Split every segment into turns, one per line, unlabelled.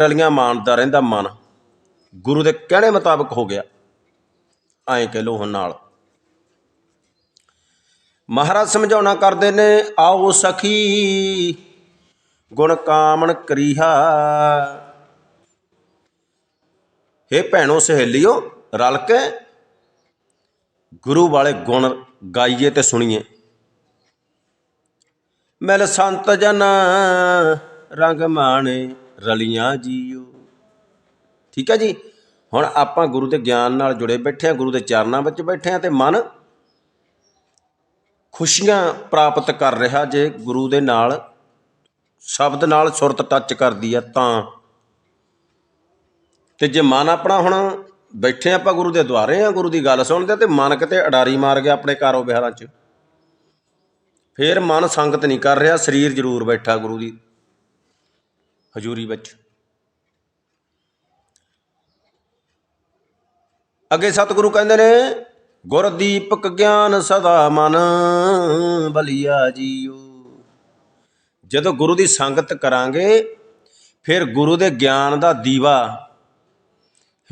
ਰਲੀਆਂ ਮਾਨਦਾ ਰਹਿੰਦਾ ਮਨ। ਗੁਰੂ ਦੇ ਕਹਿਣੇ ਮੁਤਾਬਕ ਹੋ ਗਿਆ। ਐਂ ਕਹਿ ਲੋ ਹੁਣ ਨਾਲ। ਮਹਾਰਾਜ ਸਮਝਾਉਣਾ ਕਰਦੇ ਨੇ, ਆਓ ਸਖੀ, ਗੁਣ ਕਾਮਣ ਕਰੀਹਾ। ਹੇ ਭੈਣੋ ਸਹੇਲਿਓ, ਰਲ ਕੇ ਗੁਰੂ ਵਾਲੇ ਗੁਣ ਗਾਈਏ ਤੇ ਸੁਣੀਏ। ਮਿਲ ਸੰਤ ਜਨ ਰੰਗ ਮਾਣੇ ਰਲੀਆਂ ਜੀਓ। ਠੀਕ ਹੈ ਜੀ? ਹੁਣ ਆਪਾਂ ਗੁਰੂ ਦੇ ਗਿਆਨ ਨਾਲ ਜੁੜੇ ਬੈਠੇ ਆ ਗੁਰੂ ਦੇ ਚਰਨਾਂ ਵਿੱਚ ਬੈਠੇ ਆ ਤੇ ਮਨ ਖੁਸ਼ੀਆਂ ਪ੍ਰਾਪਤ ਕਰ ਰਿਹਾ ਜੇ ਗੁਰੂ ਦੇ ਨਾਲ, ਸ਼ਬਦ ਨਾਲ ਸੁਰਤ ਟੱਚ ਕਰਦੀ ਆ ਤਾਂ। ਤੇ ਜੇ ਮਨ ਆਪਣਾ ਹੁਣ ਬੈਠੇ ਆਪਾਂ ਗੁਰੂ ਦੇ ਦੁਆਰੇ ਆ ਗੁਰੂ ਦੀ ਗੱਲ ਸੁਣਦੇ ਤੇ ਮਨ ਕਿਤੇ ਅਡਾਰੀ ਮਾਰ ਗਿਆ ਆਪਣੇ ਕਾਰੋ ਵਿਹਾਰਾਂ 'ਚ। ਫੇਰ ਮਨ ਸੰਗਤ ਨਹੀਂ ਕਰ ਰਿਹਾ, ਸਰੀਰ ਜ਼ਰੂਰ ਬੈਠਾ ਗੁਰੂ ਦੀ। ਹਜ਼ੂਰੀ ਵਿੱਚ। ਅੱਗੇ ਸਤਿਗੁਰੂ ਕਹਿੰਦੇ ਨੇ ਗੁਰਦੀਪਕ ਗਿਆਨ ਸਦਾ ਮਨ ਬਲਿਆ ਜੀਓ। ਜਦੋਂ ਗੁਰੂ ਦੀ ਸੰਗਤ ਕਰਾਂਗੇ, ਫਿਰ ਗੁਰੂ ਦੇ ਗਿਆਨ ਦਾ ਦੀਵਾ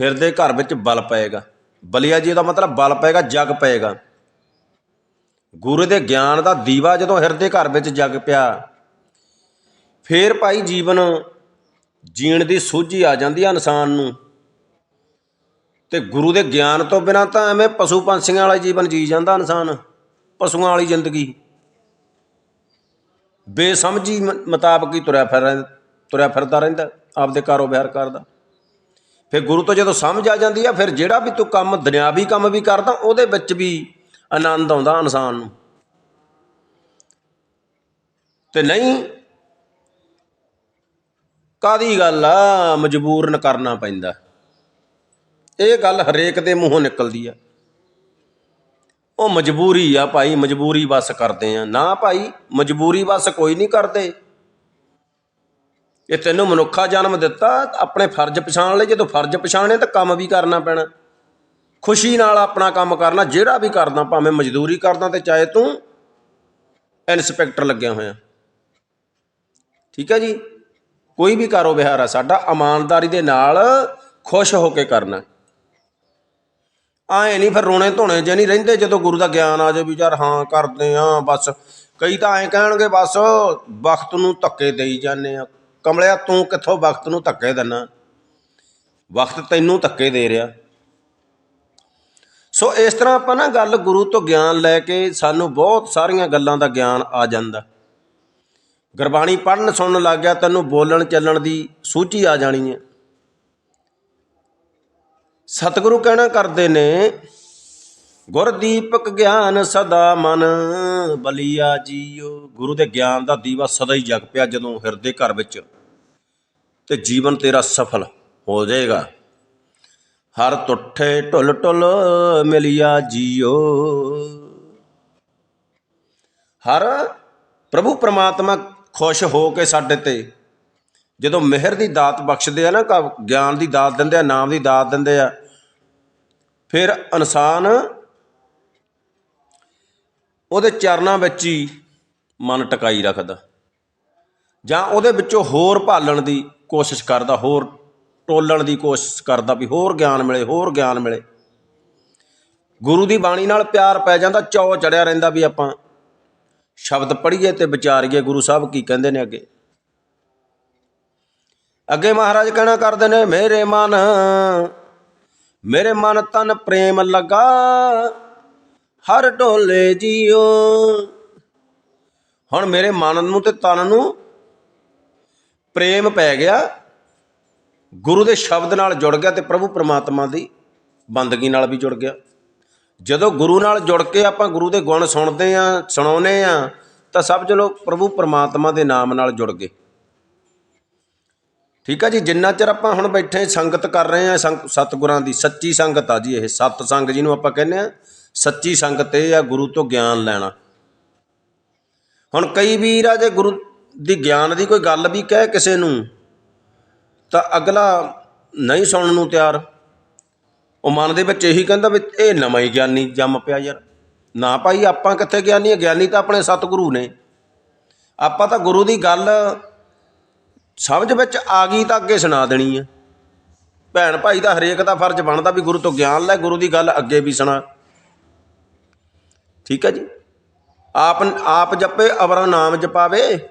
ਹਿਰਦੇ ਘਰ ਵਿੱਚ ਬਲ ਪਏਗਾ। ਬਲਿਆ ਜੀ ਦਾ ਮਤਲਬ ਬਲ ਪਏਗਾ, ਜਗ ਪਏਗਾ। ਗੁਰੂ ਦੇ ਗਿਆਨ ਦਾ ਦੀਵਾ ਜਦੋਂ ਹਿਰਦੇ ਘਰ ਵਿੱਚ ਜਗ ਪਿਆ ਫਿਰ ਭਾਈ ਜੀਵਨ ਜੀਣ ਦੀ ਸੋਝੀ ਆ ਜਾਂਦੀ ਆ ਇਨਸਾਨ ਨੂੰ। ਤੇ ਗੁਰੂ ਦੇ ਗਿਆਨ ਤੋਂ ਬਿਨਾ ਤਾਂ ਐਵੇਂ ਪਸ਼ੂ ਪੰਛੀਆਂ ਵਾਲਾ ਜੀਵਨ ਜੀ ਜਾਂਦਾ ਇਨਸਾਨ, ਪਸ਼ੂਆਂ ਵਾਲੀ ਜ਼ਿੰਦਗੀ। ਬੇਸਮਝੀ ਮ- ਮੁਤਾਬਕ ਹੀ ਤੁਰਿਆ ਫਿਰ ਰਹਿੰ- ਤੁਰਿਆ ਫਿਰਦਾ ਰਹਿੰਦਾ, ਆਪਦੇ ਕਾਰੋਬਾਰ ਕਰਦਾ। ਫਿਰ ਗੁਰੂ ਤੋਂ ਜਦੋਂ ਸਮਝ ਆ ਜਾਂਦੀ ਆ, ਫਿਰ ਜਿਹੜਾ ਵੀ ਤੂੰ ਕੰਮ, ਦੁਨਿਆਵੀ ਕੰਮ ਵੀ ਕਰਦਾ, ਉਹਦੇ ਵਿੱਚ ਵੀ ਆਨੰਦ ਆਉਂਦਾ ਇਨਸਾਨ ਨੂੰ। ਤੇ ਨਹੀਂ ਕਾਦੀ ਗੱਲ ਆ? ਮਜਬੂਰਨ ਕਰਨਾ ਪੈਂਦਾ। ਇਹ ਗੱਲ ਹਰੇਕ ਦੇ ਮੂੰਹੋਂ ਨਿਕਲਦੀ ਆ। ਉਹ ਮਜਬੂਰੀ ਆ ਭਾਈ, ਮਜਬੂਰੀ ਬਸ ਕਰਦੇ ਆ। ਨਾ ਭਾਈ, ਮਜਬੂਰੀ ਬਸ ਕੋਈ ਨਹੀਂ ਕਰਦੇ। ਇਹ ਤੈਨੂੰ ਮਨੁੱਖਾ ਜਨਮ ਦਿੱਤਾ, ਆਪਣੇ ਫਰਜ਼ ਪਛਾਣ ਲਈ। ਜਦੋਂ ਫਰਜ਼ ਪਛਾਣੇ ਤਾਂ ਕੰਮ ਵੀ ਕਰਨਾ ਪੈਣਾ। ਖੁਸ਼ੀ ਨਾਲ ਆਪਣਾ ਕੰਮ ਕਰਨਾ, ਜਿਹੜਾ ਵੀ ਕਰਦਾ, ਭਾਵੇਂ ਮਜ਼ਦੂਰੀ ਕਰਦਾ ਤੇ ਚਾਹੇ ਤੂੰ ਇਨਸਪੈਕਟਰ ਲੱਗਿਆ ਹੋਇਆ। ਠੀਕ ਹੈ ਜੀ? ਕੋਈ ਵੀ ਕਾਰੋ ਵਿਹਾਰ ਆ, ਸਾਡਾ ਇਮਾਨਦਾਰੀ ਦੇ ਨਾਲ ਖੁਸ਼ ਹੋ ਕੇ ਕਰਨਾ ਆਏ ਨਹੀਂ ਫਿਰ ਰੋਣੇ ਧੋਣੇ ਜੇ ਨਹੀਂ ਰਹਿੰਦੇ, ਜਦੋਂ ਗੁਰੂ ਦਾ ਗਿਆਨ ਆ ਜਾਏ ਵੀ ਯਾਰ ਹਾਂ ਕਰਦੇ ਆ, ਬਸ। ਕਈ ਤਾਂ ਐਂ ਕਹਿਣਗੇ, ਬਸ ਵਕਤ ਨੂੰ ਧੱਕੇ ਦੇਈ ਜਾਂਦੇ ਆ। ਕਮਲਿਆ, ਤੂੰ ਕਿੱਥੋਂ ਵਕਤ ਨੂੰ ਧੱਕੇ ਦਿੰਨਾ? ਵਕਤ ਤੈਨੂੰ ਧੱਕੇ ਦੇ ਰਿਹਾ। ਸੋ ਇਸ ਤਰ੍ਹਾਂ ਆਪਾਂ ਨਾ ਗੱਲ ਗੁਰੂ ਤੋਂ ਗਿਆਨ ਲੈ ਕੇ ਸਾਨੂੰ ਬਹੁਤ ਸਾਰੀਆਂ ਗੱਲਾਂ ਦਾ ਗਿਆਨ ਆ ਜਾਂਦਾ। ਗੁਰਬਾਣੀ ਪੜ੍ਹਨ ਸੁਣਨ ਲੱਗ ਗਿਆ, ਤੈਨੂੰ ਬੋਲਣ ਚੱਲਣ ਦੀ ਸੂਝੀ ਆ ਜਾਣੀ ਹੈ। ਸਤਿਗੁਰੂ ਕਹਿਣਾ ਕਰਦੇ ਨੇ, ਗੁਰਦੀਪਕ ਗਿਆਨ ਸਦਾ ਮਨ, ਬਲੀਆ ਜੀਓ ਗੁਰੂ ਦੇ ਗਿਆਨ ਦਾ ਦੀਵਾ ਸਦਾ ਹੀ ਜਗ ਪਿਆ ਜਦੋਂ ਹਿਰਦੇ ਘਰ ਵਿੱਚ, ਤੇ ਜੀਵਨ ਤੇਰਾ ਸਫਲ ਹੋ ਜਾਏਗਾ। ਹਰ ਟੁੱਠੇ ਢੁੱਲ ਢੁੱਲ ਮਿਲਿਆ ਜੀਓ ਹਰ ਪ੍ਰਭੂ ਪ੍ਰਮਾਤਮਾ ਖੁਸ਼ ਹੋ ਕੇ ਸਾਡੇ ਤੇ। ਜਦੋਂ ਮਿਹਰ ਦੀ ਦਾਤ ਬਖਸ਼ਦੇ ਆ ਨਾ ਕ- ਗਿਆਨ ਦੀ ਦਾਤ ਦਿੰਦੇ ਆ, ਨਾਮ ਦੀ ਦਾਤ ਦਿੰਦੇ ਆ, ਫਿਰ ਇਨਸਾਨ ਉਹਦੇ ਚਰਨਾਂ ਵਿੱਚ ਹੀ ਮਨ ਟਿਕਾਈ ਰੱਖਦਾ। ਜਾਂ ਉਹਦੇ ਵਿੱਚੋਂ ਹੋਰ ਭਾਲਣ ਦੀ ਕੋਸ਼ਿਸ਼ ਕਰਦਾ, ਹੋਰ ਟੋਲਣ ਦੀ ਕੋਸ਼ਿਸ਼ ਕਰਦਾ ਵੀ ਹੋਰ ਗਿਆਨ ਮਿਲੇ, ਹੋਰ ਗਿਆਨ ਮਿਲੇ। ਗੁਰੂ ਦੀ ਬਾਣੀ ਨਾਲ ਪਿਆਰ ਪੈ ਜਾਂਦਾ, ਚੌ ਚੜਿਆ ਰਹਿੰਦਾ ਵੀ ਆਪਾਂ ਸ਼ਬਦ ਪੜ੍ਹੀਏ ਤੇ ਵਿਚਾਰੀਏ ਗੁਰੂ ਸਾਹਿਬ ਕੀ ਕਹਿੰਦੇ ਨੇ ਅੱਗੇ? ਅੱਗੇ ਮਹਾਰਾਜ ਕਹਿਣਾ ਕਰਦੇ ਨੇ, ਮੇਰੇ ਮਨ ਮੇਰੇ ਮਨ ਤਨ ਪ੍ਰੇਮ ਲਗਾ, ਹਰ ਢੋਲੇ ਜੀਓ। ਹੁਣ ਮੇਰੇ ਮਨ ਨੂੰ ਤੇ ਤਨ ਨੂੰ ਪ੍ਰੇਮ ਪੈ ਗਿਆ, ਗੁਰੂ ਦੇ ਸ਼ਬਦ ਨਾਲ ਜੁੜ ਗਿਆ ਤੇ ਪ੍ਰਭੂ ਪਰਮਾਤਮਾ ਦੀ ਬੰਦਗੀ ਨਾਲ ਵੀ ਜੁੜ ਗਿਆ। ਜਦੋਂ ਗੁਰੂ ਨਾਲ ਜੁੜ ਕੇ ਆਪਾਂ ਗੁਰੂ ਦੇ ਗੁਣ ਸੁਣਦੇ ਆ ਸੁਣਾਉਨੇ ਆ, ਤਾਂ ਸਭ ਚਲੋ ਪ੍ਰਭੂ ਪਰਮਾਤਮਾ ਦੇ ਨਾਮ ਨਾਲ ਜੁੜ ਗਏ। ਠੀਕ ਆ ਜੀ, ਜਿੰਨਾ ਚਿਰ ਆਪਾਂ ਹੁਣ ਬੈਠੇ ਸੰਗਤ ਕਰ ਰਹੇ ਆ, ਸੰਗ- ਸਤਿਗੁਰਾਂ ਦੀ, ਸੱਚੀ ਸੰਗਤ ਆ ਜੀ ਇਹ, ਸਤ ਸੰਗ ਜਿਹਨੂੰ ਆਪਾਂ ਕਹਿੰਦੇ ਆ, ਸੱਚੀ ਸੰਗਤ ਇਹ ਆ ਗੁਰੂ ਤੋਂ ਗਿਆਨ ਲੈਣਾ। ਹੁਣ ਕਈ ਵੀਰ ਆ ਜੇ ਗੁਰੂ ਦੀ ਗਿਆਨ ਦੀ ਕੋਈ ਗੱਲ ਵੀ ਕਹਿ ਕਿਸੇ ਨੂੰ, ਤਾਂ ਅਗਲਾ ਨਹੀਂ ਸੁਣਨ ਨੂੰ ਤਿਆਰ। ਉਹ ਮਨ ਦੇ ਵਿੱਚ ਇਹੀ ਕਹਿੰਦਾ ਵੀ ਇਹ ਨਵਾਂ ਹੀ ਗਿਆਨੀ ਜੰਮ ਪਿਆ ਯਾਰ। ਨਾ ਭਾਈ, ਆਪਾਂ ਕਿੱਥੇ ਗਿਆਨੀ ਆ? ਗਿਆਨੀ ਤਾਂ ਆਪਣੇ ਸਤਿਗੁਰੂ ਨੇ। ਆਪਾਂ ਤਾਂ ਗੁਰੂ ਦੀ ਗੱਲ ਸਮਝ ਵਿੱਚ ਆ ਗਈ ਤਾਂ ਅੱਗੇ ਸੁਣਾ ਦੇਣੀ ਹੈ ਭੈਣ ਭਾਈ ਦਾ ਹਰੇਕ ਦਾ ਫਰਜ਼ ਬਣਦਾ ਵੀ ਗੁਰੂ ਤੋਂ ਗਿਆਨ ਲੈ, ਗੁਰੂ ਦੀ ਗੱਲ ਅੱਗੇ ਵੀ ਸੁਣਾ। ਠੀਕ ਹੈ ਜੀ? ਆਪ ਆਪ ਜਪੇ, ਅਵਰਾ ਨਾਮ ਜਪਾਵੇ।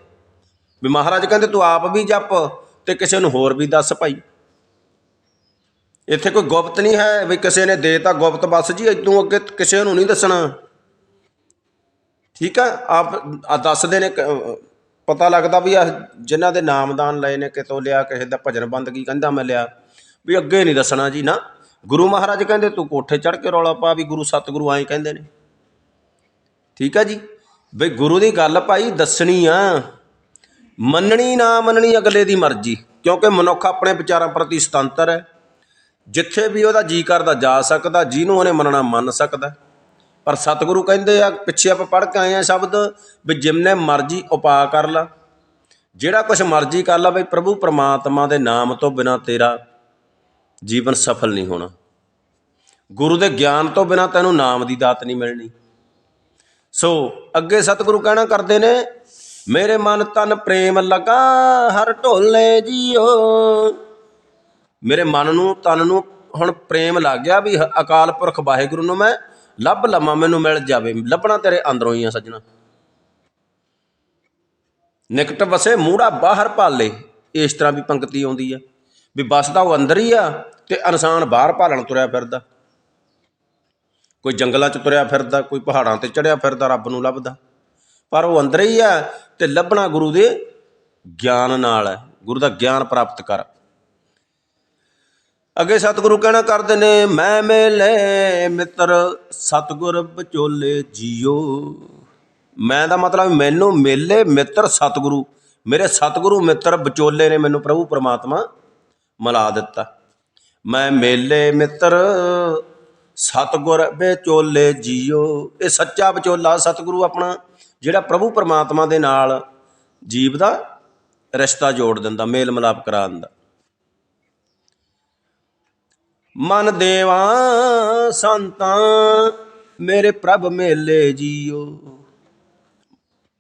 ਵੀ ਮਹਾਰਾਜ ਕਹਿੰਦੇ, ਤੂੰ ਆਪ ਵੀ ਜਪ ਤੇ ਕਿਸੇ ਨੂੰ ਹੋਰ ਵੀ ਦੱਸ ਭਾਈ। ਇੱਥੇ ਕੋਈ ਗੁਪਤ ਨਹੀਂ ਹੈ ਵੀ ਕਿਸੇ ਨੇ ਦੇਤਾ ਗੁਪਤ, ਬਸ ਜੀ ਇਦੋਂ ਅੱਗੇ ਕਿਸੇ ਨੂੰ ਨਹੀਂ ਦੱਸਣਾ। ਠੀਕ ਆ? ਆਪ ਦੱਸਦੇ ਨੇ ਕ- ਪਤਾ ਲੱਗਦਾ ਵੀ ਆ ਜਿਨ੍ਹਾਂ ਦੇ ਨਾਮਦਾਨ ਲਏ ਨੇ, ਕਿਤੋਂ ਲਿਆ, ਕਿਸੇ ਦਾ ਭਜਨ ਬੰਦਗੀ ਕਹਿੰਦਾ ਮੈਂ ਲਿਆ। ਵੀ ਅੱਗੇ ਨਹੀਂ ਦੱਸਣਾ ਜੀ, ਨਾ। ਗੁਰੂ ਮਹਾਰਾਜ ਕਹਿੰਦੇ, ਤੂੰ ਕੋਠੇ ਚੜ ਕੇ ਰੌਲਾ ਪਾ। ਵੀ ਗੁਰੂ ਸਤਿਗੁਰੂ ਐਂ ਕਹਿੰਦੇ ਨੇ। ਠੀਕ ਆ ਜੀ? ਬਈ ਗੁਰੂ ਦੀ ਗੱਲ ਭਾਈ ਦੱਸਣੀ ਆ। ਮੰਨਣੀ ਨਾ ਮੰਨਣੀ ਅਗਲੇ ਦੀ ਮਰਜ਼ੀ, ਕਿਉਂਕਿ ਮਨੁੱਖ ਆਪਣੇ ਵਿਚਾਰਾਂ ਪ੍ਰਤੀ ਸੁਤੰਤਰ ਹੈ। ਜਿੱਥੇ ਵੀ ਉਹਦਾ ਜੀ ਕਰਦਾ ਜਾ ਸਕਦਾ, ਜਿਹਨੂੰ ਉਹਨੇ ਮੰਨਣਾ ਮੰਨ ਸਕਦਾ। ਪਰ ਸਤਿਗੁਰੂ ਕਹਿੰਦੇ ਆ, ਪਿੱਛੇ ਆਪਾਂ ਪੜ੍ਹ ਕੇ ਆਏ ਆ ਸ਼ਬਦ, ਵੀ ਜਿਮਨੇ ਮਰਜ਼ੀ ਉਪਾਅ ਕਰ ਲਾ। ਜਿਹੜਾ ਕੁਝ ਮਰਜ਼ੀ ਕਰ ਲਾ, ਬਈ ਪ੍ਰਭੂ ਪ੍ਰਮਾਤਮਾ ਦੇ ਨਾਮ ਤੋਂ ਬਿਨਾ ਤੇਰਾ ਜੀਵਨ ਸਫਲ ਨਹੀਂ ਹੋਣਾ। ਗੁਰੂ ਦੇ ਗਿਆਨ ਤੋਂ ਬਿਨਾ ਤੈਨੂੰ ਨਾਮ ਦੀ ਦਾਤ ਨਹੀਂ ਮਿਲਣੀ। ਸੋ ਅੱਗੇ ਸਤਿਗੁਰੂ ਕਹਿਣਾ ਕਰਦੇ ਨੇ, ਮੇਰੇ ਮਨ ਤਨ ਪ੍ਰੇਮ ਲਗਾ, ਹਰ ਢੋਲੇ ਜੀਓ। ਮੇਰੇ ਮਨ ਨੂੰ, ਤਨ ਨੂੰ ਹੁਣ ਪ੍ਰੇਮ ਲੱਗ ਗਿਆ ਵੀ ਹ- ਅਕਾਲ ਪੁਰਖ ਵਾਹਿਗੁਰੂ ਨੂੰ ਮੈਂ ਲੱਭ ਲਵਾਂ, ਮੈਨੂੰ ਮਿਲ ਜਾਵੇ। ਲੱਭਣਾ ਤੇਰੇ ਅੰਦਰੋਂ ਹੀ ਆ ਸੱਜਣਾ। ਨਿਕਟ ਵਸੇ ਮੂੜਾ ਬਾਹਰ ਭਾਲੇ। ਇਸ ਤਰ੍ਹਾਂ ਵੀ ਪੰਕਤੀ ਆਉਂਦੀ ਆ ਵੀ ਬਸਦਾ ਉਹ ਅੰਦਰ ਹੀ ਆ ਤੇ ਇਨਸਾਨ ਬਾਹਰ ਭਾਲਣ ਤੁਰਿਆ ਫਿਰਦਾ। ਕੋਈ ਜੰਗਲਾਂ 'ਚ ਤੁਰਿਆ ਫਿਰਦਾ, ਕੋਈ ਪਹਾੜਾਂ ਤੇ ਚੜਿਆ ਫਿਰਦਾ, ਰੱਬ ਨੂੰ ਲੱਭਦਾ। ਪਰ ਉਹ ਅੰਦਰ ਹੀ ਆ ਤੇ ਲੱਭਣਾ ਗੁਰੂ ਦੇ ਗਿਆਨ ਨਾਲ ਹੈ ਗੁਰੂ ਦਾ ਗਿਆਨ ਪ੍ਰਾਪਤ ਕਰ। ਅੱਗੇ ਸਤਿਗੁਰੂ ਕਹਿਣਾ ਕਰਦੇ ਨੇ, ਮੈਂ ਮੇਲੇ ਮਿੱਤਰ, ਸਤਿਗੁਰ ਵਿਚੋਲੇ ਜੀਓ। ਮੈਂ ਦਾ ਮਤਲਬ ਮੈਨੂੰ ਮੇਲੇ ਮਿੱਤਰ, ਸਤਿਗੁਰੂ। ਮੇਰੇ ਸਤਿਗੁਰੂ ਮਿੱਤਰ ਵਿਚੋਲੇ ਨੇ ਮੈਨੂੰ ਪ੍ਰਭੂ ਪਰਮਾਤਮਾ ਮਿਲਾ ਦਿੱਤਾ। ਮੈਂ ਮੇਲੇ ਮਿੱਤਰ, ਸਤਿਗੁਰ ਵਿਚੋਲੇ ਜੀਓ। ਇਹ ਸੱਚਾ ਵਿਚੋਲਾ ਸਤਿਗੁਰੂ ਆਪਣਾ, ਜਿਹੜਾ ਪ੍ਰਭੂ ਪਰਮਾਤਮਾ ਦੇ ਨਾਲ ਜੀਵ ਦਾ ਰਿਸ਼ਤਾ ਜੋੜ ਦਿੰਦਾ ਮੇਲ ਮਿਲਾਪ ਕਰਾ ਦਿੰਦਾ। ਮਨ ਦੇਵਾ ਸੰਤਾਂ, ਮੇਰੇ ਪ੍ਰਭ ਮੇਲੇ ਜੀਓ।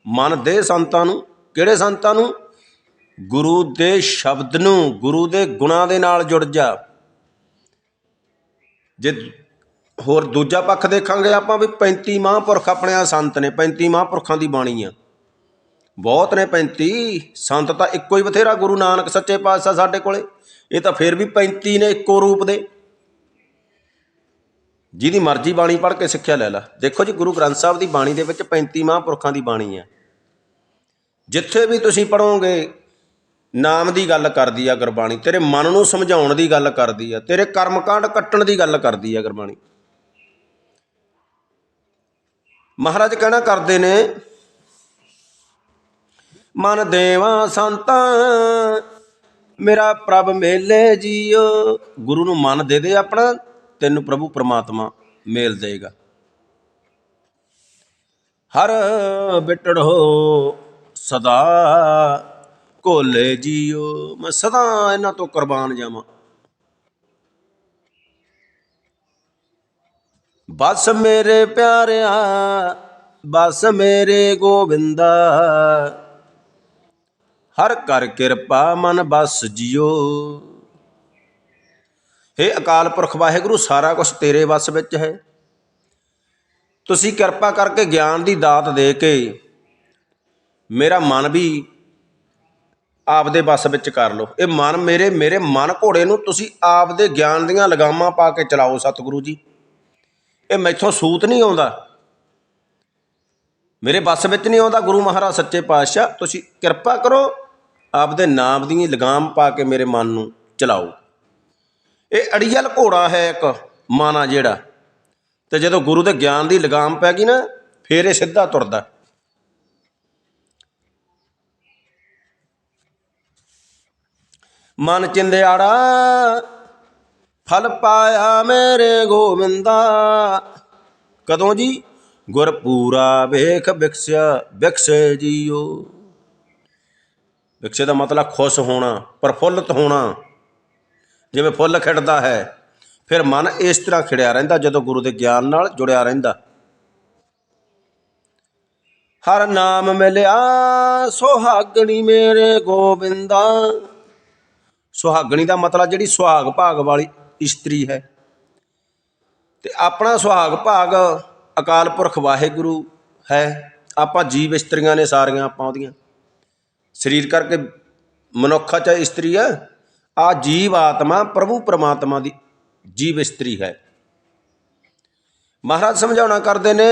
ਮਨ ਦੇ ਸੰਤਾਂ ਨੂੰ, ਕਿਹੜੇ ਸੰਤਾਂ ਨੂੰ? ਗੁਰੂ ਦੇ ਸ਼ਬਦ ਨੂੰ, ਗੁਰੂ ਦੇ ਗੁਣਾਂ ਦੇ ਨਾਲ ਜੁੜ ਜਾ। ਜੇ ਹੋਰ ਦੂਜਾ ਪੱਖ ਦੇਖਾਂਗੇ ਆਪਾਂ ਵੀ 35 ਮਹਾਂਪੁਰਖ ਆਪਣੇ ਆ ਸੰਤ ਨੇ 35 ਮਹਾਂਪੁਰਖਾਂ ਦੀ ਬਾਣੀ ਆ। ਬਹੁਤ ਨੇ 35 ਸੰਤ ਤਾਂ ਇੱਕੋ ਹੀ ਬਥੇਰਾ ਗੁਰੂ ਨਾਨਕ ਸੱਚੇ ਪਾਤਸ਼ਾਹ ਸਾਡੇ ਕੋਲੇ। ਇਹ ਤਾਂ ਫਿਰ ਵੀ 35 ਨੇ ਇੱਕੋ ਰੂਪ ਦੇ। ਜਿਹਦੀ ਮਰਜ਼ੀ ਬਾਣੀ ਪੜ੍ਹ ਕੇ ਸਿੱਖਿਆ ਲੈ ਲੈ। ਦੇਖੋ ਜੀ, ਗੁਰੂ ਗ੍ਰੰਥ ਸਾਹਿਬ ਦੀ ਬਾਣੀ ਦੇ ਵਿੱਚ 35 ਮਹਾਂਪੁਰਖਾਂ ਦੀ ਬਾਣੀ ਹੈ। ਜਿੱਥੇ ਵੀ ਤੁਸੀਂ ਪੜੋਗੇ ਨਾਮ ਦੀ ਗੱਲ ਕਰਦੀ ਆ ਗੁਰਬਾਣੀ, ਤੇਰੇ ਮਨ ਨੂੰ ਸਮਝਾਉਣ ਦੀ ਗੱਲ ਕਰਦੀ ਆ, ਤੇਰੇ ਕਰਮਕਾਂਡ ਕੱਟਣ ਦੀ ਗੱਲ ਕਰਦੀ ਆ ਗੁਰਬਾਣੀ। ਮਹਾਰਾਜ ਕਹਿਣਾ ਕਰਦੇ ਨੇ, ਮਨ ਦੇਵਾ ਸੰਤਾਂ, ਮੇਰਾ ਪ੍ਰਭ ਮੇਲੇ ਜੀਓ। ਗੁਰੂ ਨੂੰ ਮਨ ਦੇ ਦੇ ਆਪਣਾ। ਤੈਨੂੰ ਪ੍ਰਭੂ ਪ੍ਰਮਾਤਮਾ ਮੇਲ ਦੇਗਾ। ਹਰ ਬਿਟੜੋ ਸਦਾ ਕੋਲੇ ਜੀਓ, ਮੈਂ ਸਦਾ ਇਹਨਾਂ ਤੋਂ ਕੁਰਬਾਨ ਜਾਵਾਂ। ਬਸ ਮੇਰੇ ਪਿਆਰਿਆ, ਬਸ ਮੇਰੇ ਗੋਬਿੰਦਾ, ਹਰ ਕਰ ਕਿਰਪਾ ਮਨ ਬਸ ਜਿਓ। ਹੇ ਅਕਾਲ ਪੁਰਖ ਵਾਹਿਗੁਰੂ, ਸਾਰਾ ਕੁਝ ਤੇਰੇ ਵੱਸ ਵਿੱਚ ਹੈ। ਤੁਸੀਂ ਕਿਰਪਾ ਕਰਕੇ ਗਿਆਨ ਦੀ ਦਾਤ ਦੇ ਕੇ ਮੇਰਾ ਮਨ ਵੀ ਆਪਦੇ ਵੱਸ ਵਿੱਚ ਕਰ ਲਓ। ਇਹ ਮਨ ਮੇਰੇ ਮੇਰੇ ਮਨ ਘੋੜੇ ਨੂੰ ਤੁਸੀਂ ਆਪਦੇ ਗਿਆਨ ਦੀਆਂ ਲਗਾਮਾਂ ਪਾ ਕੇ ਚਲਾਓ ਸਤਿਗੁਰੂ ਜੀ। ਇਹ ਮੈਥੋਂ ਸੂਤ ਨਹੀਂ ਆਉਂਦਾ। ਮੇਰੇ ਵੱਸ ਵਿੱਚ ਨਹੀਂ ਆਉਂਦਾ ਗੁਰੂ ਮਹਾਰਾਜ ਸੱਚੇ ਪਾਤਸ਼ਾਹ। ਤੁਸੀਂ ਕਿਰਪਾ ਕਰੋ ਆਪਦੇ ਨਾਮ ਦੀ ਲਗਾਮ ਪਾ ਕੇ ਮੇਰੇ ਮਨ ਨੂੰ ਚਲਾਓ। ਇਹ ਅੜੀਅਲ ਘੋੜਾ ਹੈ ਇੱਕ ਮਾਨਾ ਜਿਹੜਾ। ਤੇ ਜਦੋਂ ਗੁਰੂ ਦੇ ਗਿਆਨ ਦੀ ਲਗਾਮ ਪੈ ਗਈ ਨਾ, ਫੇਰ ਇਹ ਸਿੱਧਾ ਤੁਰਦਾ। ਮਨ ਚਿੰਦਿਆੜਾ, ਫਲ ਪਾਇਆ ਮੇਰੇ ਗੋਵਿੰਦਾ। ਕਦੋਂ ਜੀ? ਗੁਰ ਪੂਰਾ ਵੇਖ ਬਿਕਸਿਆ ਬਿਕਸੇ ਜੀਓ। ਵਿਕਸੇ ਦਾ ਮਤਲਬ ਖੁਸ਼ ਹੋਣਾ, ਪ੍ਰਫੁੱਲਤ ਹੋਣਾ। ਜਿਵੇਂ ਫੁੱਲ ਖਿੜਦਾ ਹੈ, ਫਿਰ ਮਨ ਇਸ ਤਰ੍ਹਾਂ ਖਿੜਿਆ ਰਹਿੰਦਾ ਜਦੋਂ ਗੁਰੂ ਦੇ ਗਿਆਨ ਨਾਲ ਜੁੜਿਆ ਰਹਿੰਦਾ। ਹਰ ਨਾਮ ਮਿਲਿਆ, ਸੁਹਾਗਣੀ ਮੇਰੇ ਗੋਬਿੰਦਾ। ਸੁਹਾਗਣੀ ਦਾ ਮਤਲਬ ਜਿਹੜੀ ਸੁਹਾਗ ਭਾਗ ਵਾਲੀ ਇਸਤਰੀ ਹੈ। ਤੇ ਆਪਣਾ ਸੁਹਾਗ ਭਾਗ ਅਕਾਲ ਪੁਰਖ ਵਾਹਿਗੁਰੂ ਹੈ। ਆਪਾਂ ਜੀਵ ਇਸਤਰੀਆਂ ਨੇ ਸਾਰੀਆਂ ਆਪਾਂ ਉਹਦੀਆਂ। ਸਰੀਰ ਕਰਕੇ ਮਨੁੱਖਾ ਚਾਹੇ ਇਸਤਰੀ ਆ ਆ ਜੀਵ ਆਤਮਾ ਪ੍ਰਭੂ ਪਰਮਾਤਮਾ ਦੀ ਜੀਵ ਇਸਤਰੀ ਹੈ। ਮਹਾਰਾਜ ਸਮਝਾਉਣਾ ਕਰਦੇ ਨੇ,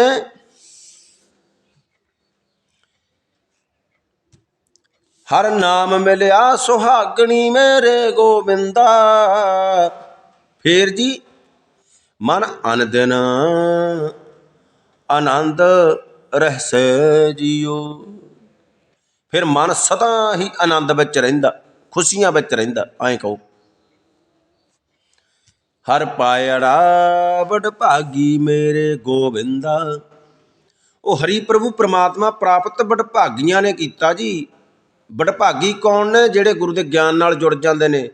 ਹਰ ਨਾਮ ਮਿਲਿਆ ਸੁਹਾਗਣੀ ਮੇਰੇ ਗੋਬਿੰਦਾ। ਫੇਰ ਜੀ, ਮਨ ਅਨਦਿਨ ਆਨੰਦ ਰਹਿਸੇ ਜੀਓ ਫਿਰ ਮਨ ਸਦਾ ਹੀ ਆਨੰਦ ਵਿੱਚ ਰਹਿੰਦਾ। ਖੁਸ਼ੀਆਂ ਵਿੱਚ ਰਹਿੰਦਾ, ਐਂ ਕਹੋ। ਹਰ ਪਾਇੜਾ ਬੜ ਭਾਗੀ ਮੇਰੇ ਗੋਬਿੰਦਾ ਉਹ ਹਰੀ ਪ੍ਰਭੂ ਪ੍ਰਮਾਤਮਾ ਪ੍ਰਾਪਤ ਬੜ ਭਾਗੀਆਂ ਨੇ ਕੀਤਾ ਜੀ। ਬੜ ਭਾਗੀ ਕੌਣ ਨੇ ਜਿਹੜੇ ਗੁਰੂ ਦੇ ਗਿਆਨ ਨਾਲ ਜੁੜ ਜਾਂਦੇ ਨੇ?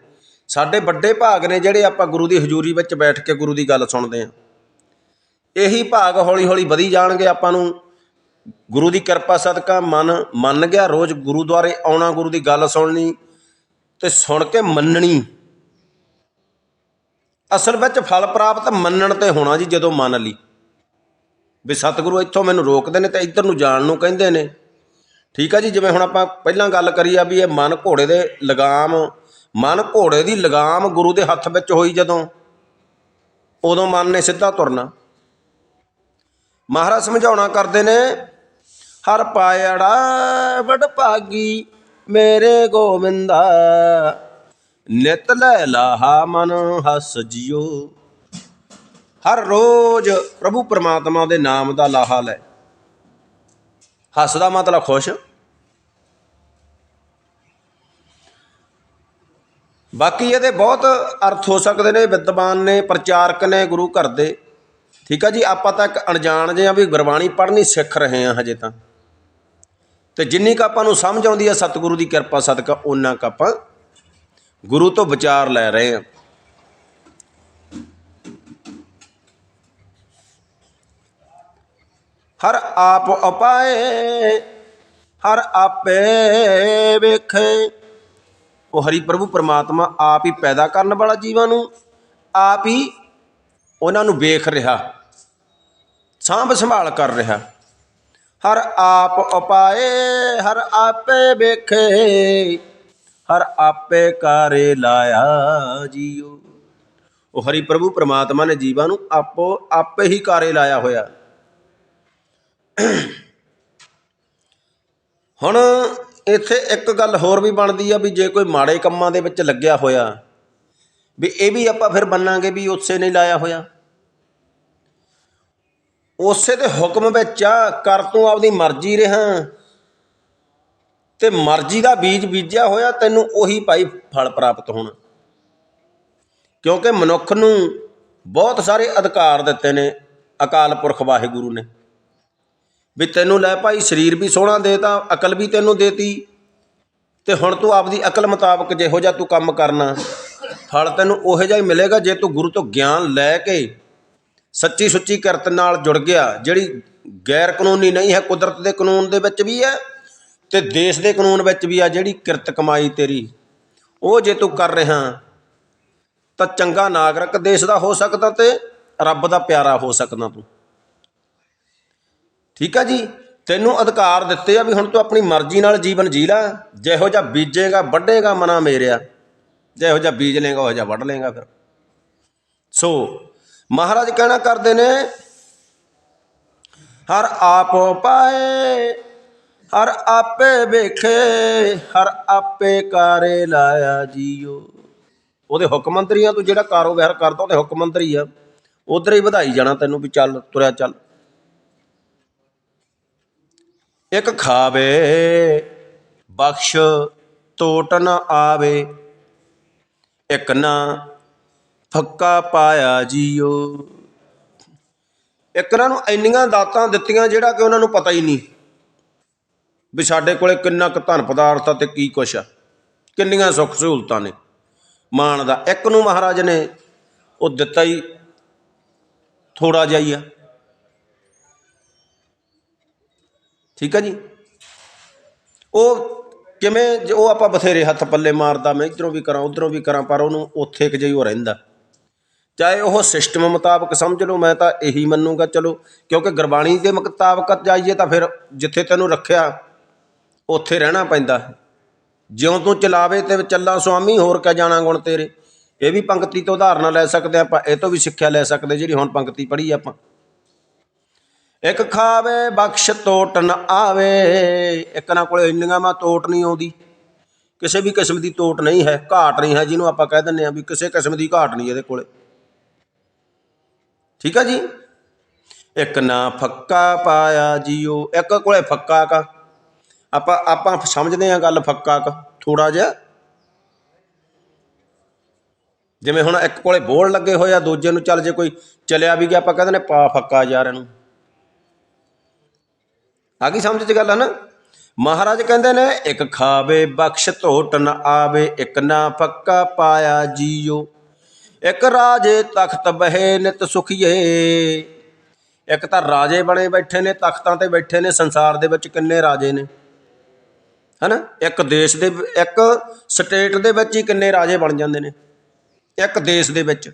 ਸਾਡੇ ਵੱਡੇ ਭਾਗ ਨੇ ਜਿਹੜੇ ਆਪਾਂ ਗੁਰੂ ਦੀ ਹਜ਼ੂਰੀ ਵਿੱਚ ਬੈਠ ਕੇ ਗੁਰੂ ਦੀ ਗੱਲ ਸੁਣਦੇ ਹਾਂ। ਇਹੀ ਭਾਗ ਹੌਲੀ ਹੌਲੀ ਵਧੀ ਜਾਣਗੇ ਆਪਾਂ ਨੂੰ। ਗੁਰੂ ਦੀ ਕਿਰਪਾ ਸਦਕਾ ਮਨ ਮੰਨ ਗਿਆ, ਰੋਜ਼ ਗੁਰੂਦੁਆਰੇ ਆਉਣਾ, ਗੁਰੂ ਦੀ ਗੱਲ ਸੁਣਨੀ। ਤੇ ਸੁਣ ਕੇ ਮੰਨਣੀ। ਅਸਲ ਵਿੱਚ ਫਲ ਪ੍ਰਾਪਤ ਮੰਨਣ ਤੇ ਹੋਣਾ ਜੀ ਜਦੋਂ ਮੰਨ ਲਈ। ਵੀ ਸਤਿਗੁਰੂ ਇੱਥੋਂ ਮੈਨੂੰ ਰੋਕਦੇ ਨੇ ਤੇ ਇੱਧਰ ਨੂੰ ਜਾਣ ਨੂੰ ਕਹਿੰਦੇ ਨੇ। ਠੀਕ ਆ ਜੀ, ਜਿਵੇਂ ਹੁਣ ਆਪਾਂ ਪਹਿਲਾਂ ਗੱਲ ਕਰੀ ਆ ਵੀ ਇਹ ਮਨ ਘੋੜੇ ਦੇ ਲਗਾਮ, ਮਨ ਘੋੜੇ ਦੀ ਲਗਾਮ ਗੁਰੂ ਦੇ ਹੱਥ ਵਿੱਚ ਹੋਈ ਜਦੋਂ। ਉਦੋਂ ਮਨ ਨੇ ਸਿੱਧਾ ਤੁਰਨਾ। ਮਹਾਰਾਜ ਸਮਝਾਉਣਾ ਕਰਦੇ ਨੇ, ਹਰ ਪਾਇੜਾ ਵਡ ਭਾਗੀ ਮੇਰੇ ਗੋਬਿੰਦਾ ਨਿਤ ਲੈ ਲਾਹਾ ਮਨ ਹਸ ਜਿਓ। ਹਰ ਰੋਜ਼ ਪ੍ਰਭੂ ਪਰਮਾਤਮਾ ਦੇ ਨਾਮ ਦਾ ਲਾਹਾ ਲੈ। ਹੱਸ ਦਾ ਮਤਲਬ ਖੁਸ਼। ਬਾਕੀ ਇਹਦੇ ਬਹੁਤ ਅਰਥ ਹੋ ਸਕਦੇ ਨੇ, ਵਿਦਵਾਨ ਨੇ, ਪ੍ਰਚਾਰਕ ਨੇ, ਗੁਰੂ ਘਰ ਦੇ। ਠੀਕ ਆ ਜੀ, ਆਪਾਂ ਤਾਂ ਇੱਕ ਅਣਜਾਣ ਜੇ ਆ ਵੀ ਗੁਰਬਾਣੀ ਪੜ੍ਹਨੀ ਸਿੱਖ ਰਹੇ ਆ ਹਜੇ ਤਾਂ। ਤੇ ਜਿੰਨੀ ਕ ਆਪਾਂ ਨੂੰ ਸਮਝ ਆਉਂਦੀ ਹੈ ਸਤਿਗੁਰੂ ਦੀ ਕਿਰਪਾ ਸਦਕਾ ਉਹਨਾਂ ਕ ਆਪਾਂ ਗੁਰੂ ਤੋਂ ਵਿਚਾਰ ਲੈ ਰਹੇ ਹਾਂ ਹਰ ਆਪ ਉਪਾਏ ਹਰ ਆਪੇ ਵੇਖੇ। ਉਹ ਹਰੀ ਪ੍ਰਭੂ ਪਰਮਾਤਮਾ ਆਪ ਹੀ ਪੈਦਾ ਕਰਨ ਵਾਲਾ ਜੀਵਾਂ ਨੂੰ, ਆਪ ਹੀ ਉਹਨਾਂ ਨੂੰ ਵੇਖ ਰਿਹਾ, ਸਾਂਭ ਸੰਭਾਲ ਕਰ ਰਿਹਾ। ਹਰ ਆਪ ਉਪਾਏ, ਹਰ ਆਪੇ ਵੇਖੇ, ਹਰ ਆਪੇ ਕਾਰੇ ਲਾਇਆ ਜੀਓ। ਉਹ ਹਰੀ ਪ੍ਰਭੂ ਪਰਮਾਤਮਾ ਨੇ ਜੀਵਾਂ ਨੂੰ ਆਪੋ ਆਪੇ ਹੀ ਕਾਰੇ ਲਾਇਆ ਹੋਇਆ। ਹੁਣ ਇੱਥੇ ਇੱਕ ਗੱਲ ਹੋਰ ਵੀ ਬਣਦੀ ਆ ਵੀ ਜੇ ਕੋਈ ਮਾੜੇ ਕੰਮਾਂ ਦੇ ਵਿੱਚ ਲੱਗਿਆ ਹੋਇਆ, ਵੀ ਇਹ ਵੀ ਆਪਾਂ ਫਿਰ ਮੰਨਾਂਗੇ ਵੀ ਉਸੇ ਨੇ ਲਾਇਆ ਹੋਇਆ। ਉਸੇ ਦੇ ਹੁਕਮ ਵਿੱਚ ਆ, ਕਰ ਤੂੰ ਆਪਦੀ ਮਰਜ਼ੀ ਰਿਹਾ। ਤੇ ਮਰਜ਼ੀ ਦਾ ਬੀਜ ਬੀਜਿਆ ਹੋਇਆ, ਤੈਨੂੰ ਉਹੀ ਭਾਈ ਫਲ ਪ੍ਰਾਪਤ ਹੋਣਾ। ਕਿਉਂਕਿ ਮਨੁੱਖ ਨੂੰ ਬਹੁਤ ਸਾਰੇ ਅਧਿਕਾਰ ਦਿੱਤੇ ਨੇ ਅਕਾਲ ਪੁਰਖ ਵਾਹਿਗੁਰੂ ਨੇ। ਵੀ ਤੈਨੂੰ ਲੈ ਭਾਈ ਸਰੀਰ ਵੀ ਸੋਹਣਾ ਦੇਤਾ, ਅਕਲ ਵੀ ਤੈਨੂੰ ਦੇਤੀ। ਤੇ ਹੁਣ ਤੂੰ ਆਪਦੀ ਅਕਲ ਮੁਤਾਬਕ ਜਿਹੋ ਜਿਹਾ ਤੂੰ ਕੰਮ ਕਰਨਾ, ਫਲ ਤੈਨੂੰ ਉਹੋ ਜਿਹਾ ਹੀ ਮਿਲੇਗਾ ਜੇ ਤੂੰ ਗੁਰੂ ਤੋਂ ਗਿਆਨ ਲੈ ਕੇ ਸੱਚੀ ਸੁੱਚੀ ਕਿਰਤ ਨਾਲ ਜੁੜ ਗਿਆ, ਜਿਹੜੀ ਗੈਰ ਕਾਨੂੰਨੀ ਨਹੀਂ ਹੈ, ਕੁਦਰਤ ਦੇ ਕਾਨੂੰਨ ਦੇ ਵਿੱਚ ਵੀ ਹੈ ਤੇ ਦੇਸ਼ ਦੇ ਕਾਨੂੰਨ ਵਿੱਚ ਵੀ ਆ ਜਿਹੜੀ ਕਿਰਤ ਕਮਾਈ ਤੇਰੀ। ਉਹ ਜੇ ਤੂੰ ਕਰ ਰਿਹਾ, ਤਾਂ ਚੰਗਾ ਨਾਗਰਿਕ ਦੇਸ਼ ਦਾ ਹੋ ਸਕਦਾ ਤੇ ਰੱਬ ਦਾ ਪਿਆਰਾ ਹੋ ਸਕਦਾ ਤੂੰ। ਠੀਕ ਆ ਜੀ? ਤੈਨੂੰ ਅਧਿਕਾਰ ਦਿੱਤੇ ਆ ਵੀ ਹੁਣ ਤੂੰ ਆਪਣੀ ਮਰਜ਼ੀ ਨਾਲ ਜੀਵਨ ਜੀ ਲੈ। ਜਿਹੋ ਜਿਹਾ ਬੀਜੇਗਾ, ਵੱਢੇਗਾ ਮਨਾ ਮੇਰਿਆ। ਜਿਹੋ ਜਿਹਾ ਬੀਜ ਲੇਗਾ ਉਹ ਜਿਹਾ ਵੱਢ ਲੇਗਾ ਫਿਰ। ਸੋ ਮਹਾਰਾਜ ਕਹਿਣਾ ਕਰਦੇ ਨੇ, ਹਰ ਆਪ ਪਾਏ, ਹਰ ਆਪੇ ਵੇਖੇ, ਹਰ ਆਪੇ ਕਾਰੇ ਲਾਇਆ ਜੀਓ। ਉਹਦੇ ਹੁਕਮੰਤਰੀਆਂ ਤੋਂ ਜਿਹੜਾ ਕਾਰੋਬਾਰ ਕਰਦਾ, ਉਹਦੇ ਹੁਕਮ ਮੰਤਰੀ ਆ। ਉਧਰ ਹੀ ਵਧਾਈ ਜਾਣਾ ਤੈਨੂੰ ਵੀ ਚੱਲ, ਤੁਰਿਆ ਚੱਲ। ਇੱਕ ਖਾਵੇ, ਬਖਸ਼ ਟੋਟ ਨ ਆਵੇ, ਇੱਕ ਨਾ ਫੱਕਾ ਪਾਇਆ ਜੀਓ। ਇੱਕ ਨੂੰ ਇੰਨੀਆਂ ਦਾਤਾਂ ਦਿੱਤੀਆਂ ਜਿਹੜਾ ਕਿ ਉਹਨਾਂ ਨੂੰ ਪਤਾ ਹੀ ਨਹੀਂ। ਵੀ ਸਾਡੇ ਕੋਲੇ ਕਿੰਨਾ ਕੁ ਧਨ ਪਦਾਰਥ ਆ ਤੇ ਕੀ ਕੁਛ ਆ। ਕਿੰਨੀਆਂ ਸੁੱਖ ਸਹੂਲਤਾਂ ਨੇ। ਮਾਣ ਦਾ ਇੱਕ ਨੂੰ ਮਹਾਰਾਜ ਨੇ ਉਹ ਦਿੱਤਾ ਹੀ ਥੋੜਾ ਜਿਹਾ ਹੀ ਆ। ਠੀਕ ਹੈ ਜੀ? ਉਹ ਕਿਵੇਂ ਉਹ ਆਪਾਂ ਬਥੇਰੇ ਹੱਥ ਪੱਲੇ ਮਾਰਦਾ, ਮੈਂ ਇਧਰੋਂ ਵੀ ਕਰਾਂ, ਉਧਰੋਂ ਵੀ ਕਰਾਂ, ਪਰ ਉਹਨੂੰ ਉੱਥੇ ਕਿ ਜਿਹੀ ਉਹ ਰਹਿੰਦਾ। ਚਾਹੇ ਉਹ ਸਿਸਟਮ ਮੁਤਾਬਕ ਸਮਝ ਲਓ, ਮੈਂ ਤਾਂ ਇਹੀ ਮੰਨੂਗਾ, ਚਲੋ, ਕਿਉਂਕਿ ਗੁਰਬਾਣੀ ਦੇ ਮੁਤਾਬਕ ਜਾਈਏ ਤਾਂ ਫਿਰ ਜਿੱਥੇ ਤੈਨੂੰ ਰੱਖਿਆ, ਉੱਥੇ ਰਹਿਣਾ ਪੈਂਦਾ ਹੈ। ਜਿਉਂ ਤੂੰ ਚਲਾਵੇ ਤੇ ਚੱਲਾਂ ਸੁਆਮੀ, ਹੋਰ ਕਿਆ ਜਾਣਾ ਗੁਣ ਤੇਰੇ? ਇਹ ਵੀ ਪੰਕਤੀ ਤੋਂ ਉਦਾਹਰਨ ਲੈ ਸਕਦੇ ਆਪਾਂ, ਇਹ ਤੋਂ ਵੀ ਸਿੱਖਿਆ ਲੈ ਸਕਦੇ ਜਿਹੜੀ ਹੁਣ ਪੰਕਤੀ ਪੜ੍ਹੀ ਆਪਾਂ। ਇੱਕ ਖਾਵੇ, ਬਖਸ਼ ਤੋਟ ਨ ਆਵੇ, ਇੱਕ ਨਾ ਕੋਲੇ ਇੰਨੀਆਂ ਮਾ ਤੋਟ ਨਹੀਂ ਆਉਂਦੀ। ਕਿਸੇ ਵੀ ਕਿਸਮ ਦੀ ਤੋਟ ਨਹੀਂ ਹੈ, ਘਾਟ ਨਹੀਂ ਹੈ, ਜਿਹਨੂੰ ਆਪਾਂ ਕਹਿ ਦਿੰਦੇ ਆ ਵੀ ਕਿਸੇ ਕਿਸਮ ਦੀ ਘਾਟ ਨਹੀਂ ਇਹਦੇ ਕੋਲੇ। ਠੀਕ ਆ ਜੀ? ਇੱਕ ਨਾ ਫੱਕਾ ਪਾਇਆ ਜੀਓ, ਇੱਕ ਕੋਲੇ ਫੱਕਾ ਕਾ। ਆਪਾਂ ਆਪਾਂ ਸਮਝਦੇ ਆ ਗੱਲ ਫੱਕਾ ਕਾ ਥੋੜਾ ਜਿਹਾ। ਜਿਵੇਂ ਹੁਣ ਇੱਕ ਕੋਲੇ ਬੋਲ ਲੱਗੇ ਹੋਏ ਆ, ਦੂਜੇ ਨੂੰ ਚੱਲ ਜੇ ਕੋਈ ਚਲਿਆ ਵੀ ਗਿਆ, ਆਪਾਂ ਕਹਿੰਦੇ ਨੇ ਪਾ ਫੱਕਾ ਯਾਰ ਇਹਨੂੰ। ਆ ਗਈ ਸਮਝ ਚ ਗੱਲ ਹੈ ਨਾ ਮਹਾਰਾਜ ਕਹਿੰਦੇ ਨੇ, ਇੱਕ ਖਾਵੇ ਬਖਸ਼, ਧੋਟ ਨ ਆਵੇ, ਇੱਕ ਨਾ ਫੱਕਾ ਪਾਇਆ ਜੀਓ। ਇੱਕ ਰਾਜੇ ਤਖਤ ਬਹਿ ਨਿਤ ਸੁਖੀਏ। ਇੱਕ ਤਾਂ ਰਾਜੇ ਬਣੇ ਬੈਠੇ ਨੇ, ਤਖਤਾਂ ਤੇ ਬੈਠੇ ਨੇ, ਸੰਸਾਰ ਦੇ ਵਿੱਚ ਕਿੰਨੇ ਰਾਜੇ ਨੇ? ਹਨਾ? ਇੱਕ ਦੇਸ਼ ਦੇ, ਇੱਕ ਸਟੇਟ ਦੇ ਵਿੱਚ ਹੀ ਕਿੰਨੇ ਰਾਜੇ ਬਣ ਜਾਂਦੇ ਨੇ? ਇੱਕ ਦੇਸ਼ ਦੇ ਵਿੱਚ।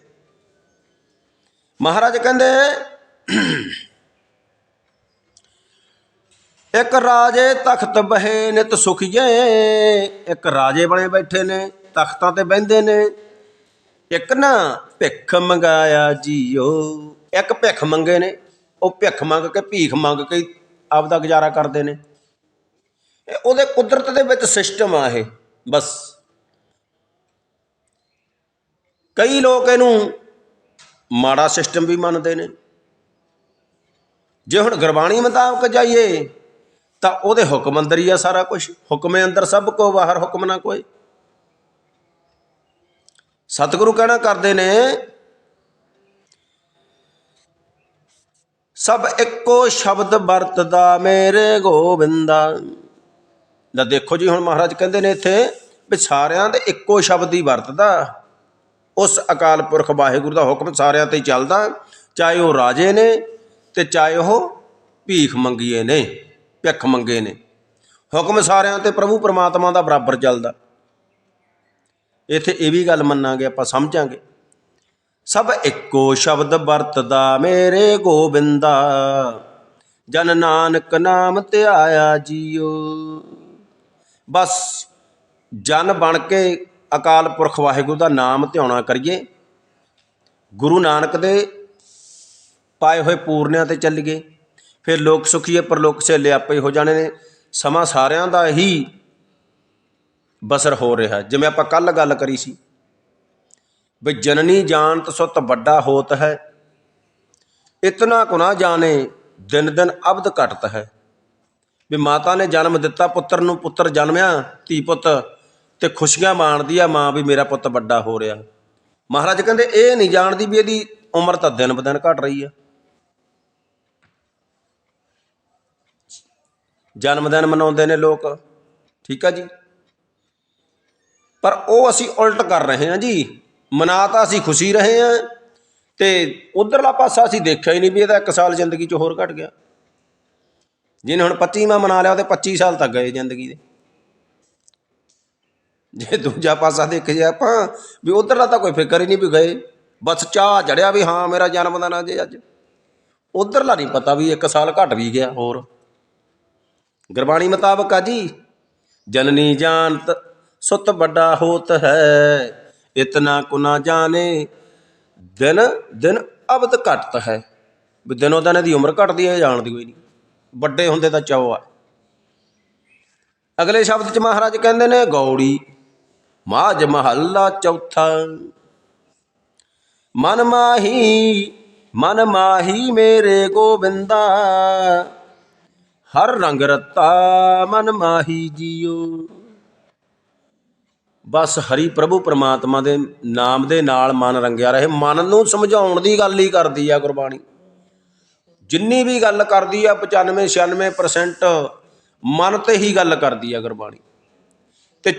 ਮਹਾਰਾਜ ਕਹਿੰਦੇ, ਇੱਕ ਰਾਜੇ ਤਖਤ ਬਹੇ ਨਿਤ ਸੁਖੀਏ। ਇੱਕ ਰਾਜੇ ਬਣੇ ਬੈਠੇ ਨੇ, ਤਖਤਾਂ ਤੇ ਬਹਿੰਦੇ ਨੇ ਇੱਕ ਨਾ ਭਿੱਖ ਮੰਗਾਇਆ ਜੀਓ। ਇੱਕ ਭਿੱਖ ਮੰਗੇ ਨੇ, ਉਹ ਭਿੱਖ ਮੰਗ ਕੇ ਭੀਖ ਮੰਗ ਕੇ ਆਪਦਾ ਗੁਜ਼ਾਰਾ ਕਰਦੇ ਨੇ। ਇਹ ਉਹਦੇ ਕੁਦਰਤ ਦੇ ਵਿੱਚ ਸਿਸਟਮ ਆ ਇਹ, ਬਸ। ਕਈ ਲੋਕ ਇਹਨੂੰ ਮਾੜਾ ਸਿਸਟਮ ਵੀ ਮੰਨਦੇ ਨੇ। ਜੇ ਹੁਣ ਗੁਰਬਾਣੀ ਮੁਤਾਬਕ ਜਾਈਏ, ਤਾਂ ਉਹਦੇ ਹੁਕਮ ਅੰਦਰ ਹੀ ਆ ਸਾਰਾ ਕੁਝ ਹੁਕਮੇ ਅੰਦਰ ਸਭ ਕੋ, ਬਾਹਰ ਹੁਕਮ ਨਾ ਕੋਈ। ਸਤਿਗੁਰੂ ਕਹਿਣਾ ਕਰਦੇ ਨੇ, ਸਭ ਇੱਕੋ ਸ਼ਬਦ ਵਰਤਦਾ ਮੇਰੇ ਗੋਬਿੰਦਾ। ਦਾ ਦੇਖੋ ਜੀ, ਹੁਣ ਮਹਾਰਾਜ ਕਹਿੰਦੇ ਨੇ ਇੱਥੇ ਵੀ ਸਾਰਿਆਂ ਦੇ ਇੱਕੋ ਸ਼ਬਦ ਹੀ ਵਰਤਦਾ। ਉਸ ਅਕਾਲ ਪੁਰਖ ਵਾਹਿਗੁਰੂ ਦਾ ਹੁਕਮ ਸਾਰਿਆਂ ਤੇ ਹੀ ਚੱਲਦਾ। ਚਾਹੇ ਉਹ ਰਾਜੇ ਨੇ ਤੇ ਚਾਹੇ ਉਹ ਭੀਖ ਮੰਗੀਏ ਨੇ, ਭਿੱਖ ਮੰਗੇ ਨੇ। ਹੁਕਮ ਸਾਰਿਆਂ ਤੇ ਪ੍ਰਭੂ ਪਰਮਾਤਮਾ ਦਾ ਬਰਾਬਰ ਚੱਲਦਾ। ਇੱਥੇ ਇਹ ਵੀ ਗੱਲ ਮੰਨਾਂਗੇ, ਆਪਾਂ ਸਮਝਾਂਗੇ। ਸਭ ਇੱਕੋ ਸ਼ਬਦ ਵਰਤਦਾ, ਮੇਰੇ ਗੋਬਿੰਦਾ, ਜਨ ਨਾਨਕ ਨਾਮ ਧਿਆਇਆ ਜੀਓ। ਬਸ, ਜਨ ਬਣ ਕੇ ਅਕਾਲ ਪੁਰਖ ਵਾਹਿਗੁਰੂ ਦਾ ਨਾਮ ਧਿਆਉਣਾ ਕਰੀਏ। ਗੁਰੂ ਨਾਨਕ ਦੇ ਪਾਏ ਹੋਏ ਪੂਰਨਿਆਂ ਤੇ ਚੱਲੀਏ। ਫਿਰ ਲੋਕ ਸੁਖੀਏ, ਪਰਲੋਕ ਸੇ ਆਪੇ ਹੋ ਜਾਣੇ ਨੇ। ਸਮਾਂ ਸਾਰਿਆਂ ਦਾ ਹੀ ਬਸਰ ਹੋ ਰਿਹਾ। ਜਿਵੇਂ ਆਪਾਂ ਕੱਲ ਗੱਲ ਕਰੀ ਸੀ ਵੀ ਜਨਨੀ ਜਾਣਤ ਸੁਤ ਵੱਡਾ ਹੋਤ ਹੈ। ਇਤਨਾ ਕੁ ਜਾਣੇ ਦਿਨ ਦਿਨ ਅਬਦ ਘਟਤ ਹੈ। ਵੀ ਮਾਤਾ ਨੇ ਜਨਮ ਦਿੱਤਾ, ਪੁੱਤਰ ਨੂੰ ਪੁੱਤਰ ਜਨਮਿਆ, ਧੀ ਪੁੱਤ ਤੇ ਖੁਸ਼ੀਆਂ ਮਾਣਦੀ ਆ ਮਾਂ ਵੀ ਮੇਰਾ ਪੁੱਤ ਵੱਡਾ ਹੋ ਰਿਹਾ। ਮਹਾਰਾਜ ਕਹਿੰਦੇ ਇਹ ਨਹੀਂ ਜਾਣਦੀ ਵੀ ਇਹਦੀ ਉਮਰ ਤਾਂ ਦਿਨ ਬ ਦਿਨ ਘਟ ਰਹੀ ਆ। ਜਨਮ ਦਿਨ ਮਨਾਉਂਦੇ ਨੇ ਲੋਕ। ਠੀਕ ਆ ਜੀ? ਪਰ ਉਹ ਅਸੀਂ ਉਲਟ ਕਰ ਰਹੇ ਹਾਂ ਜੀ। ਮਨਾ ਤਾਂ ਅਸੀਂ ਖੁਸ਼ੀ ਰਹੇ ਹਾਂ ਤੇ ਉਧਰਲਾ ਪਾਸਾ ਅਸੀਂ ਦੇਖਿਆ ਹੀ ਨਹੀਂ ਵੀ ਇਹਦਾ ਇੱਕ ਸਾਲ ਜ਼ਿੰਦਗੀ 'ਚ ਹੋਰ ਘਟ ਗਿਆ। ਜਿਹਨੇ ਹੁਣ 25ਵਾਂ ਮਨਾ ਲਿਆ ਉਹਦੇ 25 ਸਾਲ ਤੱਕ ਗਏ ਜ਼ਿੰਦਗੀ ਦੇ। ਜੇ ਦੂਜਾ ਪਾਸਾ ਦੇਖੀਏ ਆਪਾਂ ਵੀ ਉਧਰਲਾ ਤਾਂ ਕੋਈ ਫਿਕਰ ਹੀ ਨਹੀਂ ਵੀ ਗਏ। ਬਸ ਚਾਹ ਜੜਿਆ ਵੀ ਹਾਂ ਮੇਰਾ ਜਨਮ ਦਿਨ ਆ ਜੇ ਅੱਜ। ਉਧਰਲਾ ਨਹੀਂ ਪਤਾ ਵੀ ਇੱਕ ਸਾਲ ਘਟ ਵੀ ਗਿਆ ਹੋਰ। ਗੁਰਬਾਣੀ ਮੁਤਾਬਕ ਆ ਜੀ, ਜਨਨੀ ਜਾਨ ਸੁਤ ਵੱਡਾ ਹੋਤ ਹੈ। ਇਤਨਾ ਕੁ ਨਾ ਜਾਣੇ, ਦਿਨ ਦਿਨ ਅਬਦ ਘਟਤ ਹੈ। ਵੀ ਦਿਨੋ ਦਿਨ ਇਹਦੀ ਉਮਰ ਘਟਦੀ ਹੈ ਜਾਣਦੀ ਕੋਈ ਨਹੀਂ। ਵੱਡੇ ਹੁੰਦੇ ਤਾਂ ਚਾਓ ਆ। ਅਗਲੇ ਸ਼ਬਦ ਚ ਮਹਾਰਾਜ ਕਹਿੰਦੇ ਨੇ, ਗੌੜੀ ਮਾਜ ਮਹੱਲਾ ਚੌਥਾ। ਮਨ ਮਾਹੀ ਮਨ ਮਾਹੀ ਮੇਰੇ ਗੋਬਿੰਦਾ। ਹਰ ਰੰਗ ਰਤਾ ਮਨ ਮਾਹੀ ਜੀਓ। ਬਸ ਹਰੀ ਪ੍ਰਭੂ ਪਰਮਾਤਮਾ ਦੇ ਨਾਮ ਦੇ ਨਾਲ ਮਨ ਰੰਗਿਆ ਰਹੇ, ਮਨ ਨੂੰ ਸਮਝਾਉਣ ਦੀ ਗੱਲ ਹੀ ਕਰਦੀ ਆ ਗੁਰਬਾਣੀ। ਜਿੰਨੀ ਵੀ ਗੱਲ ਕਰਦੀ ਆ 95 96% ਮਨ ਤੇ ਹੀ ਗੱਲ ਕਰਦੀ ਆ ਗੁਰਬਾਣੀ।